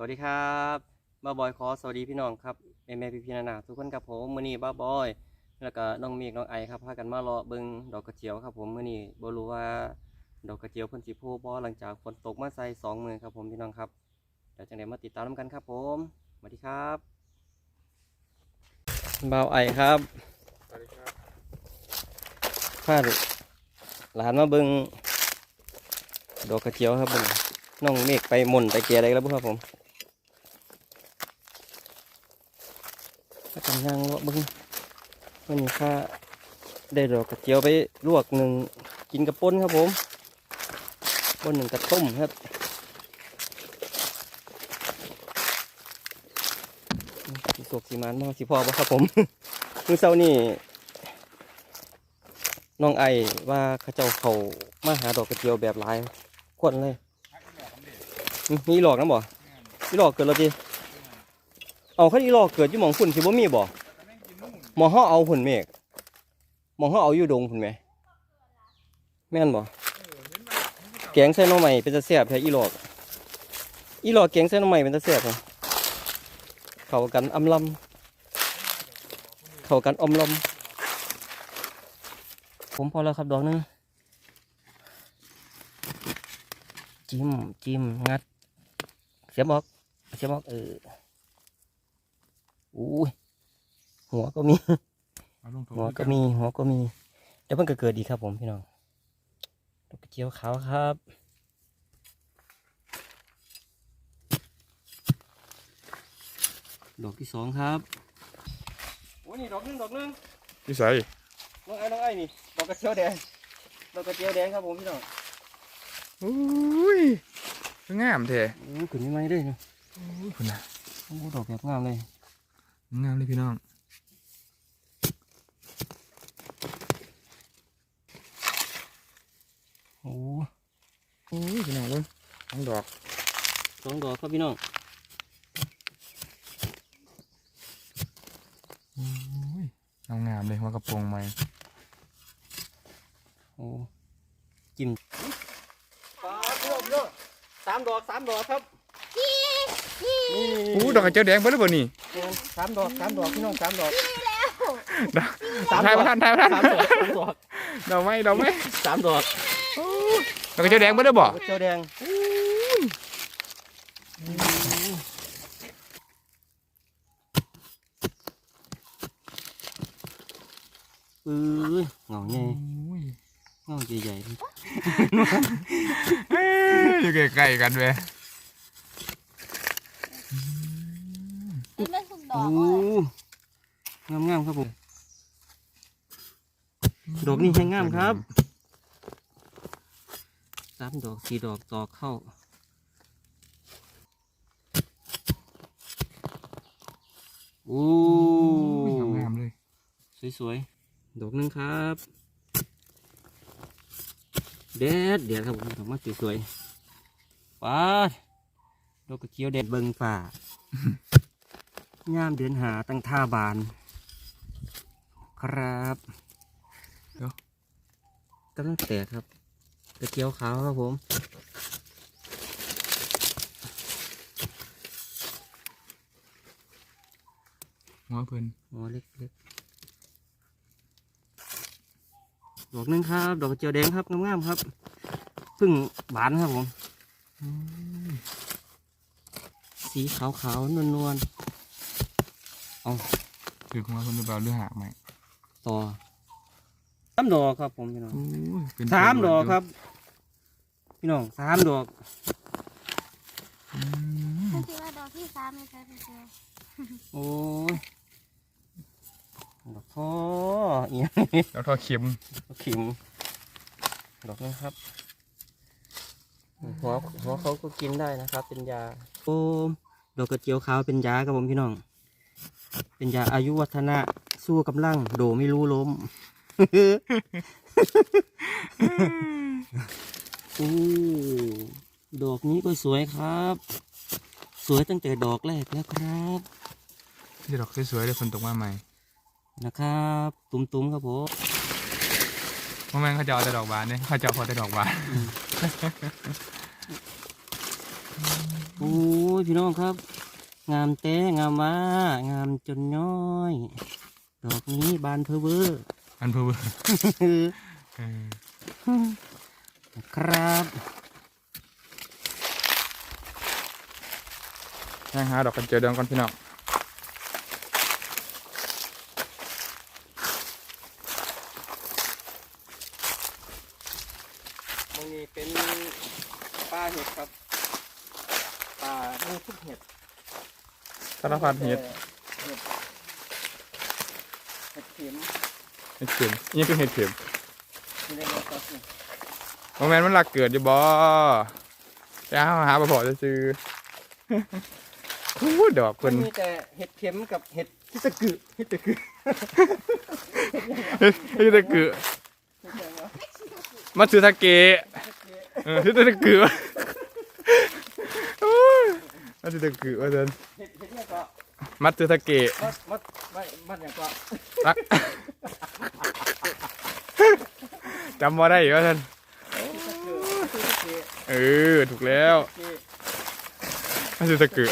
สวัสดีครับบ้าบอยขอสวัสดีพี่น้องครับแม่แม่พี่พี่นานาทุกคนครับผมมื้อนี้บ้าบอย แล้วก็น้องเมฆน้องไอครับพากันมารอเบิ่งดอกกระเจียวครับผมมื้อนี้บ่รู้ว่าดอกกระเจียวเพิ่นสิโผล่บ่หลังจากฝนตกมาใส่สองมือครับผมพี่น้องครับเดี๋ยวจังได๋มาติดตามกันครับผมสวัสดีครับบ่าวไอครับสวัสดีครับพาหลานมาเบิ่งดอกกระเจียวครับผมน้องเมฆไปม่นไปเกลียอะไรแล้วบ่ครับผม ถ้ากันย่างเลาะบิ่งวันนี้ข้าได้ดอกกระเจียวไปลวกหนึ่งกินกับป่นครับผมป่นหนึ่งกับต้มครับสีสกสีมันมากสีพอปะครับผมมื้อเช้านี่น้องไอว่าเขาเจ้าเขามาหาดอกกระเจียวแบบหลายคนเลยมีหลอกนะบ่มีหลอกเกิดแล้วดิ เอาคันอีหลอเกิดอยู่หมองฝุ่นสิบ่มีบ่หมองเฮาเอาฝุ่นเมฆหมองเฮาเอาอยู่ดงฝุ่นไหมแม่นบ่แกงใส่หน่อใหม่เป็นตะแซ่บแท้อีหลอกอีหลอกแกงใส่หน่อใหม่เป็นตะแซ่บเหรอเข้ากันอำลำเข้ากันอมลำผมพอแล้วครับดอกหนึงจิ้มจิ้มงัด เสียบออกเสียบออกเออ อุ้ยหัวก็มีเอาลงถุงหัวก็มี หัวก็มี เดี๋ยวมันก็เกิดดีครับผมพี่น้องดอกกระเจียวขาวครับดอกที่สองครับโอ้ยนี่ดอกหนึงดอกหนึงพี่ใส่น้องไอ้น้องไอ้นี่ดอกกระเจียวแดงดอกกระเจียวแดงครับผมพี่น้องอุ้ยงามแท้โอ้ขึ้นยังไงด้วยนะอุ้ยคุณน่ะโอ้ดอกแบบงามเลย งามเลยพี่น้องโอ้อุ้ยพี่น้องเบิ่งทั้งดอกสองดอกครับพี่น้องอุ้ยงามงามๆเลยหัวกระโปรงใหม่โอ้จิ้มปลาพี่น้องพี่น้องสามดอกสามดอกครับนี่ นี่อู้ดอกกระเจียวแดงเบิ่งแล้วบ่นี่สามดอกสามดอกพี่น้องสามดอกดอกสามทายดอบ่กทันทายบ่ทันสามดอกสามดอกดอกไม้ดอกไม้สามดอกดอกกระเจียวแดงเบิ่งแล้วบ่ดอกเจียวแดงอือเงาใหญ่อุ้ยเงาใหญ่ๆเลยเอ้ยอยู่ใกล้ๆกันเว้ย นี่เป็นสุกดอโอ้ยงามงามครับผมดอกนี่แห้งงามครับสามดอกสี่ดอกต่อเข้าโอ้ยงามเลยสวยๆดอกหนึงครับเด็ดเดี๋ยวครับผมดอกมาสวยๆป้าดดอกกระเจียวเด็ดเบิงฝ่า ย่ามเดือนหาตั้งท่าบาน ครับกำลังแตกครับกระเจียวขาวครับผมหัวเพิ่นอ๋อเล็กเล็กดอกหนึงครับ ดอกกระเจียวแดงครับงามๆครับเพึ่งบานครับผมสีขาวขาวๆนวล นวลคือหัวเพิ่นหรือเปล่าหรือหากไหมๆต่อสามดอกครับผมพี่น้องอุ้ยเป็นสามดอกครับ พี่น้องสามดอกอืมฉันคิดว่าดอกที่สามไม่ใช่พี่เจโอ้ยดอกท้อเอียงแล้วทอเข็มดอกขิมดอกนึงครับหัวหัวเขาก็กินได้นะครับ เป็นยาโอ้ดอกกระเจียวขาวเป็นยาครับผมพี่น้อง เป็นยาอายุวัฒนะ สู้กำลัง โดไม่รู้ล้มโอ้ดอกนี้ก็สวยครับ สวยตั้งแต่ดอกแรกแล้วครับนี่ดอกสวยๆเลยฝนตกมาใหม่นะครับ ตุ้มๆครับผมเพราะแม่งเขาจะเอาแต่ดอกบานเนี่ยเขาจะเอาพอแต่ดอกบานโอ้ยยพี่น้องครับ งามแต่งามว่างามจนน้อย ดอกนี้บานเพอเวอร์อันเพื่อเออครับย่างหาดอกกระเจียวเดืองก่อนพี่น้อง ตรงนี้เป็นปลาเห็ดครับปลามีทุกเห็ด สารพัดเห็ดเห็ดเห็ดเข็มเห็ดเข็มนี่คือเห็ดเข็มที่ได้มาครับนี่โมแมนมันหลักเกิดอยู่บ่จะหาหาปลาพอจะซื้ออู้ดอกมัเพิ่นนมีแต่เห็ดเข็มกับเห็ดฮิตะกึฮิตะกึเฮ็ดเฮ็ดตะเกือมาซื้อทาเกะเออซื้อตะเกือโอ้ย มาซื้อตะเกือว่าซั่นเห็ดเห็ดเนี่ยก็มัดซื้อทาเกะมัดมัดไม่มัดอย่างก็รักจำบ่ได้ว่าซั่นฮิตะกึฮิตะกึเออถูกแล้วกึมาซื้อตะเกือ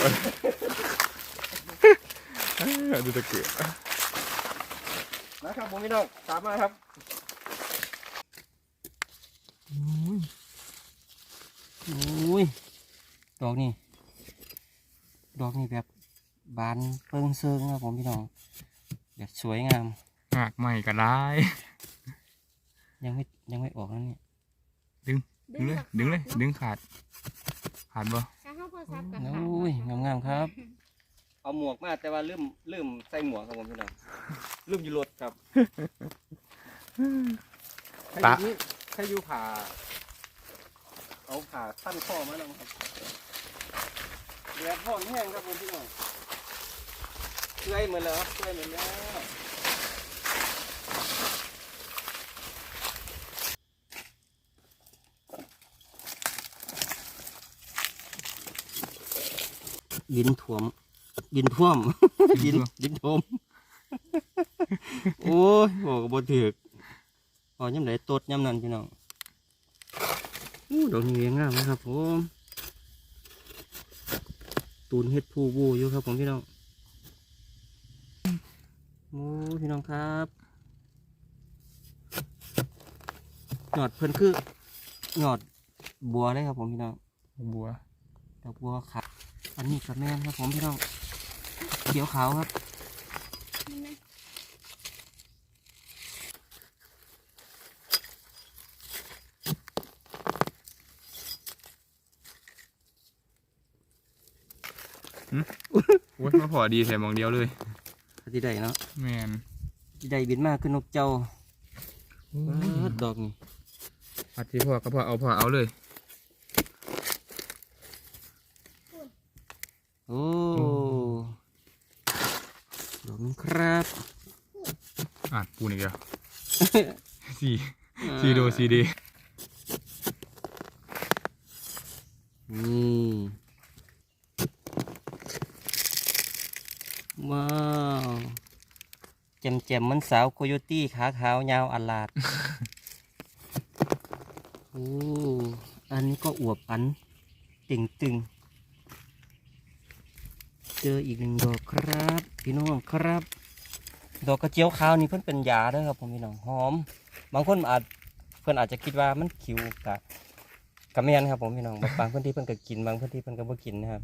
เออซื้อตะเกือนะครับผมพี่น้องตามมาครับโอ้ยดอกนี่ ดอกนี่แบบบานเปิงเซิงครับผมพี่น้อง แบบสวยงามหากใหม่ก็ได้ ยังไม่ยังไม่ออกนั่นเนี่ยดึงเลย ดึงเลย ดึงขาด ขาดบ่ถ้าเข้าโทรศัพท์กับโอ้ยงามงามๆครับ เอาหมวกมาแต่ว่าลืมลืมใส่หมวกครับผมพี่น้องลืมอยู่รถครับตะ ใครอยู่ใครอยู่ผ่าเอาผ่าตั้นข้อมาแล้วครับ แดดร้อนแห้งครับผมพี่น้องเชื่อยเหมือนแล้วครับเชื่อยเหมือนแล้วยินถ่วม ยินท่วม ยินยินท่วมโอ้ยบอกกับบถือกพอย่ำไหนตดย่ำนั้นพี่น้องอู้ดอกนี้งามนะครับผม ตูนเฮ็ดผู้บูอยู่ครับผมพี่น้องโอ้พี่น้องครับหยอดเพิ่นคือหยอดบัวเลยครับผมพี่น้องบัวดอกบัวขาวอันนี้กระแมนครับผมพี่น้องเขียวขาวครับ อ้ยมาพอดีแถมมองเดียวเลยที่ใดเนาะแมนที่ใดบินมากขึ้นนกเจ้าเอิ้ดดอกนี่อาทิพ่อก็พ่อเอาพ่อเอาเลยโอ้ดอกนี้ครับอะปูนอีกแล้วสี่สี่โดสี่ดีนี่ว้าวแจมแจมๆเหมันสาวโคโยตี้ขาขาวยาวอลาดโอ้อันนี้ก็อวบอันติ่งตึงเจออีกหนึ่งดอกครับ พี่น้องครับ ดอกกระเจียวขาวนี่เพิ่นเป็นยาด้อครับผมพี่น้องหอม บางคนอาจเพิ่นอาจจะคิดว่ามันคิวกะกะแม่นครับผมพี่น้องบางพื้นที่เพิ่นก็กินบางพื้นที่เพิ่นก็บ่กินนะครับ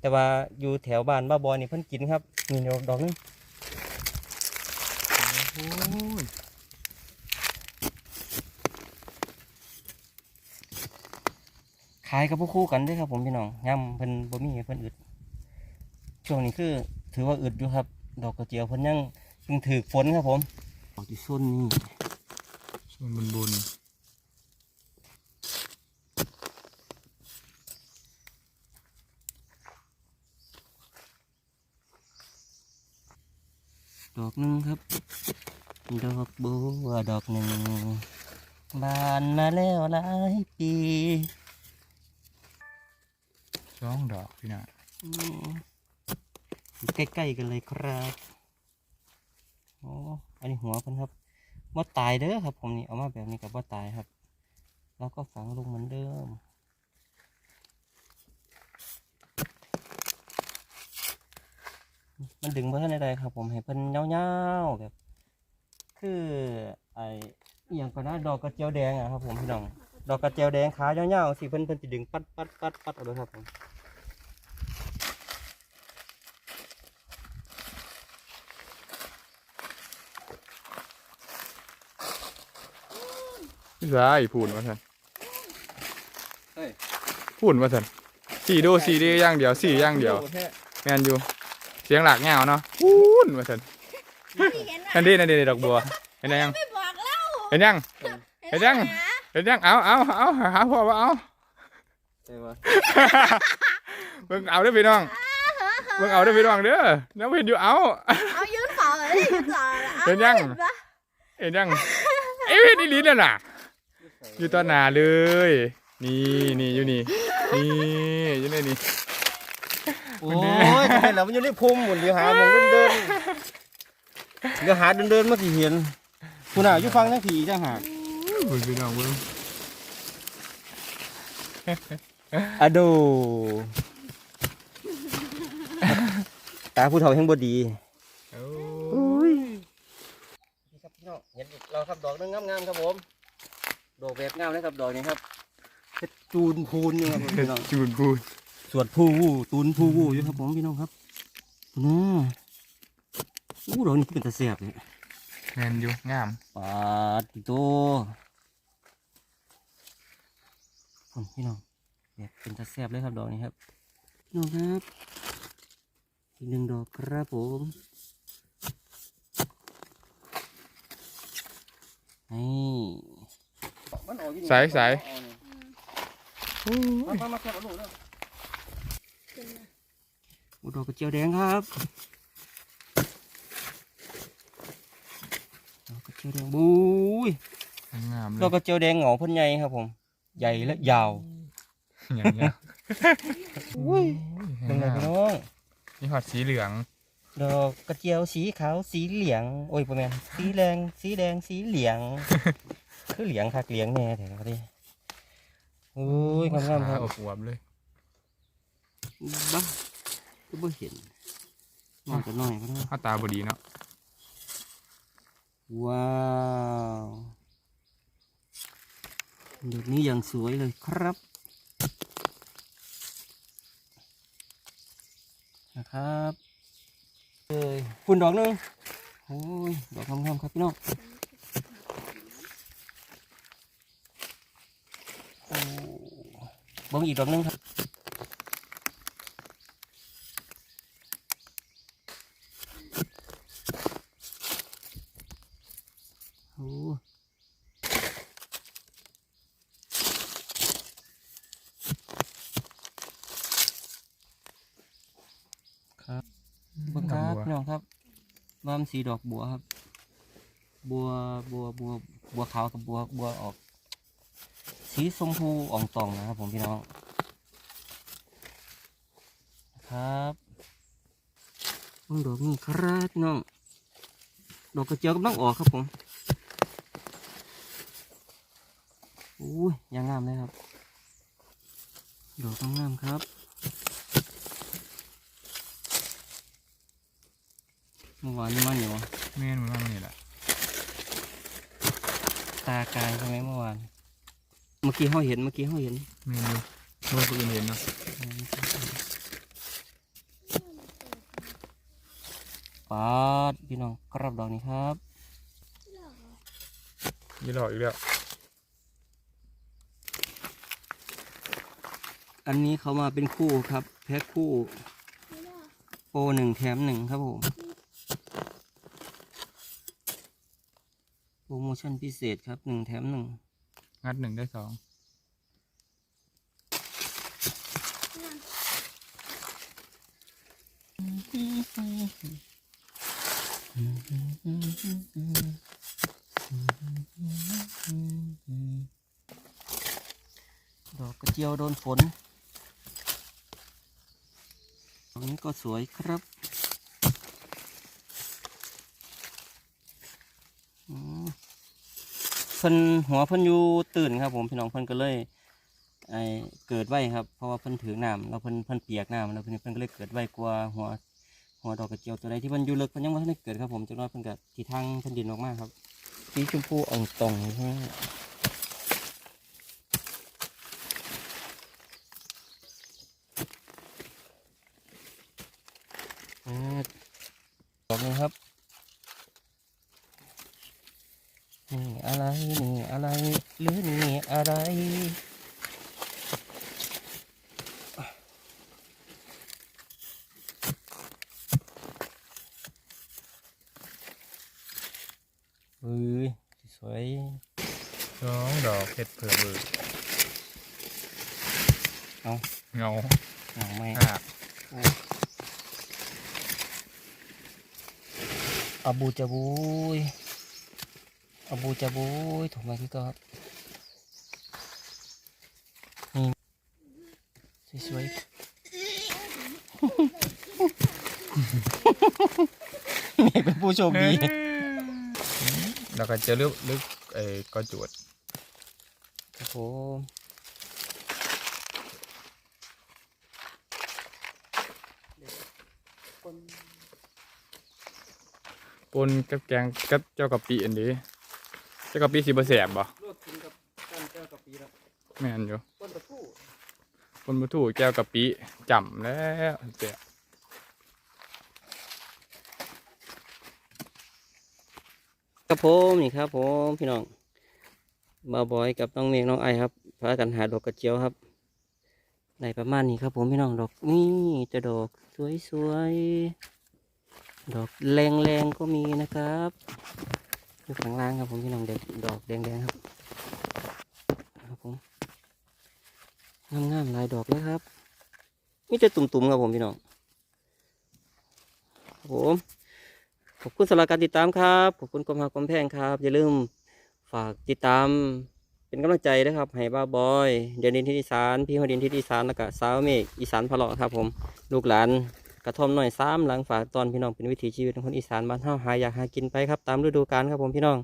แต่ว่าอยู่แถวบ้านบ้าบอยนี่เพิ่นกินครับนี่ดอกดอกนึง โอ้ยขายกับพวกคู่กันด้วยครับ ผมพี่น้องย่ำเพิ่นบ่มีเพิ่นอึด ช่วงนี้คือ ถือว่าอึดอยู่ครับ ดอกกระเจียวเพิ่นยังเพิ่งถือฝนครับผมดอกที่ส้นนี่ส่วนบนบน ดอกหนึ่งครับ ดอกบัวดอกหนึ่งบานมาแล้วหลายปีสองดอกพี่น้าอืมอยู่ใกล้ๆกันเลยครับโอ้อันนี้หัวเพิ่นครับว่าตายเด้อครับ ผมนี่เอามาแบบนี้กับว่าตายครับ แล้วก็ฝังลงเหมือนเดิม มันดึงเพราะท่านใดครับ ผมให้เพิ่นยาวๆแบบ คือไออหย่างก่อนนะดอกกระเจียวแดงอะครับ ผมพี่น้องดอกกระเจียวแดงขายาวๆสิเพิ่นเพิ่นสิดึงปัดปัดปัดปัดเอาเลยครับผมพี่สายพูนมาสันเฮ้ย พูนมาสันสี่ดูสี่ดีอย่างเดียวสี่อย่างเดียว แมนอยู่ เสียงหลักเงาเนาะพูนมาสันพี่เห็นอะนั่นดินั่นดิดอกบัว เห็นยังไม่บอกแล้วเห็นยัง เห็นยัง เห็นยัง เอาเอาเอาหาพ่อว่าเอาใช่ปะเบิ่งเอาเด้อพี่น้องเบิ่งเอาเด้อพี่น้องเด้อน้ำเห็นอยู่เอา เอายืนเฝ้าเลยยืนเฝ้าเลยเห็นยังปะเห็นยัง เอ้ยนี่ลิ้นน่ะน่ะอยู่ต้นหนาเลย นี่นี่อยู่นี่ นี่อยู่ในนี่ โอ้ยเห็นแล้วมันอยู่ในพุ่มหมุนเดี๋ยวหาหมองเดินๆเดี๋ยวหาเดินๆมาสิเห็นคุณน่ะอยู่ฟังทั้งผีจังหากเบิ่งพี่น้องเบิ่งอะโดตาผู้เฒ่าแห่งบดีโอ้นี่ครับพี่น้องเห็นเราครับดอกนึงงามๆครับผมดอกแบบงามเลยครับดอกนี้ครับเพชรจูนพูนนี่ครับผมพี่น้องจูนพูด สวดผู้วู้ตูนผู้วู้อยู่ครับผมพี่น้องครับน่าอู้ดอกนี้เป็นตะเสียบเลยแมนอยู่งามปาดติโตผมพี่น้องแบบเป็นตะเสียบเลยครับดอกนี้ครับพี่น้องครับอีกหนึ่งดอกครับผมนี่สายสายมามามาแค่เอาลูกเด้อโอ้ ดอกกระเจียวแดงครับ ดอกกระเจียวแดงบุ้ยงามเลดอกยกระเจียวแดงเหงาพ่นใหญ่ครับผม ใหญ่และยาวอย่างเงี้ยอุ้ยเป็นไงพี่น้อง นี่หอดสีเหลือง ดอกกระเจียวสีขาวสีเหลือง โอ้ยประมาณสีแดงสีแดงสีเหลือง คือเหลืองคักเหลืองแน่แต่ละทีโอ้ยงามๆครับอบอวบเลยบ้า ก็บ่เห็นน้อยก็น้อยก็น้อยหน้าตาบดีเนาะว้าวดอกนี้อย่างสวยเลยครับนะครับเอ้ยคุณดอกหนึงโอ้ยดอกงามๆครับพี่น้องโอ้เบังอีกดอกหนึงครับ โอ้ครับเบังครับพี่น้องครับ สีดอกบัวครับ บัวบัวบัวบัวขาวกับบัวบัวออก สีชมพูอ่องตองนะครับ ผมพี่น้องครับดอกนี้ครับพี่น้องดอกกระเจียวกำลังออกครับผมอุ้ยยังงามเลยครับ ดอกงามครับ มื่อวานนี่มันอยู่วะแม่นมันว่ามันนี่แหละตากายใช่ไหมเมื่อวาน เมื่อกี้เขาเห็นเมื่อกี้เขาเห็นแม่นอยู่เมื่อคนอื่นเห็นเนาะปาดพี่น้องกรับดอกนี้ครับยี่หลอกอีกแล้วอันนี้เขามาเป็นคู่ครับ แพ็คคู่โปรหนึ่งแถมหนึ่งครับผม โปรโมชั่นพิเศษครับหนึ่งแถมหนึ่งงัดหนึ่งได้สองดอกกระเจียวโดนฝนดอกนี้ก็สวยครับอืมเพิ่นหัวเพิ่นอยู่ตื่นครับ ผมพี่น้องเพิ่นก็เลยไอเกิดไว้ครับเพราะว่าเพิ่นถือน้ำแล้วเพิ่นเพิ่นเปียกน้ำแล้วเพิ่นเพิ่นก็เลยเกิดไว้กลัวหัวหัวดอกกระเจียวตัวใดที่มันอยู่ลึกมันยังไม่ทันได้เกิดครับผมจังน้อยเพิ่นก็ที่ทางแผ่นดินออกมาครับสีชมพูอ่องตองใช่ไหมอ่าดอกนึงครับนี่ อะไรนี่อะไรหรือนี่อะไรเฮ้ยสวยสองดอกเห็ดเผือกเบิกเอาเงาหนังไม่หักอาบูจาบุย อาบูจาบุยถูกไหมพี่ก็ครับนี่สวยๆเมฆเป็นผู้โชคดีแล้วก็จะลึกลึกไอ้ก็จวดครับผมปนกับแกงกับเจ้ากะปิอันนี้เจ้ากะปิสีบะแสบบ่ลวกกินกับกันแก้วกับปีแล้วแม่นอยู่ต้นตะพู่ปนบะถูแก้วกะปิจำแล้วแสบครับผมนี่ครับผมพี่น้องมาบอยกับน้องเมฆน้องไอครับพากันหาดอกกระเจียวครับได้ประมาณนี้ครับผมพี่น้องดอกนี่จะดอกสวยๆดอกแรงๆก็มีนะครับ อยู่ข้างล่างครับผมพี่น้องเด็กดอกแดงๆครับครับผมงามๆหลายดอกเลยครับนี่จะตุ่มๆครับผมพี่น้องครับผมขอบคุณสำหรับการติดตามครับขอบคุณความรักความแพงครับ อย่าลืมฝากติดตามเป็นกำลังใจนะครับให้บ้าบอยเดี๋ยวดินที่อีสานพี่ฮอดินที่อีสานแล้วก็สาวเมฆอีสานพะเลาะครับผม ลูกหลาน กระท่อมหน่อยซ้ำหลังฝากตอนพี่น้องเป็นวิถีชีวิตของคนอีสานบ้านเฮาหาอยากหากินไปครับ ตามฤดูกาลครับผมพี่น้อง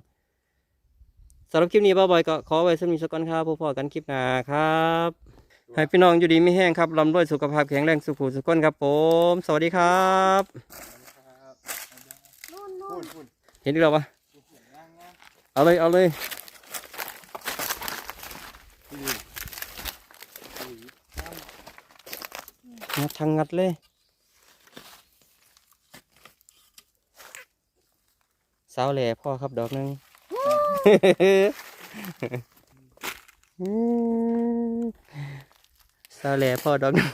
สำหรับคลิปนี้บ้าบอยก็ขอไว้สำหรับสกอนครับพบกันคลิปหน้าครับให้พี่น้องอยู่ดีไม่แห้งครับลำด้วยสุขภาพแข็งแรงสุขุสุขคนครับผม สวัสดีครับนู่นนู่นเห็นอีกแล้วปะเอาเลยเอาเลยงัดทางงัดเลย สาวแหล่พ่อครับดอกหนึ่งสาวแหล่พ่อดอกหนึ่ง